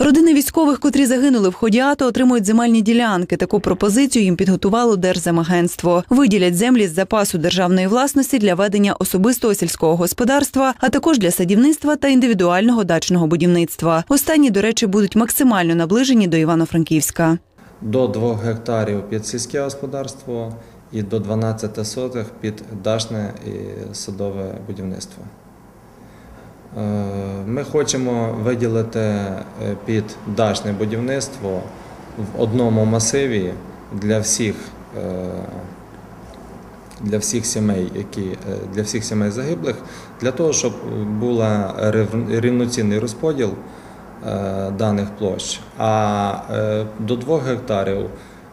Родини військових, котрі загинули в ході АТО, отримують земельні ділянки. Таку пропозицію їм підготувало Держземагентство. Виділять землі з запасу державної власності для ведення особистого сільського господарства, а також для садівництва та індивідуального дачного будівництва. Останні, до речі, будуть максимально наближені до Івано-Франківська. до 2 гектарів під сільське господарство і до 12 сотих під дачне і садове будівництво. Е, Ми хочемо виділити е, під дачне будівництво в одному масиві для всіх, е, для всіх сімей, які для всіх сімей загиблих, для того, щоб був рівноцінний розподіл даних площ. А до 2 гектарів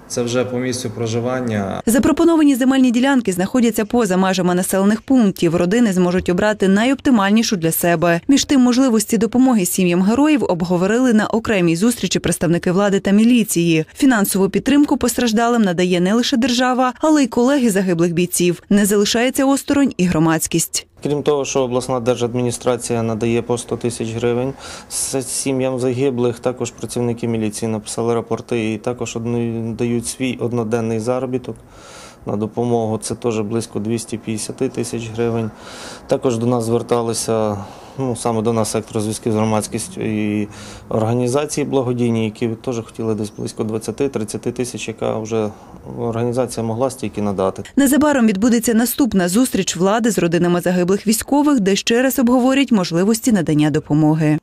це вже по місцю проживання Запропоновані земельні ділянки знаходяться поза межами населених пунктів. Родини зможуть обрати найоптимальнішу для себе. Між тим, можливості допомоги сім'ям героїв обговорили на окремій зустрічі представники влади та міліції. Фінансову підтримку постраждалим надає не лише держава, але й колеги загиблих бійців. Не залишається осторонь і громадськість. Крім того, що обласна держадміністрація надає по 100 тисяч гривень сім'ям загиблих, також працівники міліції написали рапорти і також дають свій одноденний заробіток на допомогу. Це теж близько 250 тисяч гривень. Також до нас зверталися, ну саме до нас сектор зв'язків з громадськістю і організації благодійні, які теж хотіли десь близько 20-30 тисяч, яка вже організація могла стільки надати. Незабаром відбудеться наступна зустріч влади з родинами загиблих військових, де ще раз обговорять можливості надання допомоги.